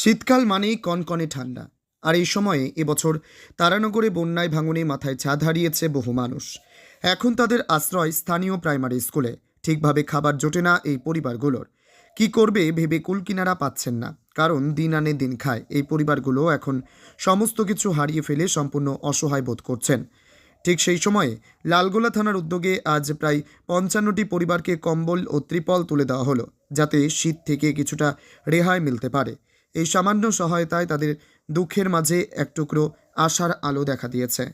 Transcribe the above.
শীতকাল মানেই কনকনে ঠান্ডা। আর এই সময়ে এবছর তারানগরে বন্যায় ভাঙনে মাথায় ছাদ হারিয়েছে বহু মানুষ। এখন তাদের আশ্রয় স্থানীয় প্রাইমারি স্কুলে। ঠিকভাবে খাবার জোটে না এই পরিবারগুলোর। কি করবে ভেবে কুলকিনারা পাচ্ছেন না। কারণ দিন আনে দিন খায়। এই পরিবারগুলো এখন সমস্ত কিছু হারিয়ে ফেলে সম্পূর্ণ অসহায় বোধ করছেন। ঠিক সেই সময়ে লালগোলা থানার উদ্যোগে আজ প্রায় পঞ্চান্নটি পরিবারকে কম্বল ও ত্রিপল তুলে দেওয়া হলো। যাতে শীত থেকে কিছুটা রেহাই মিলতে পারে। এই সামান্য সহায়তায় তাদের দুঃখের মাঝে এক টুকরো আশার আলো দেখা দিয়েছে।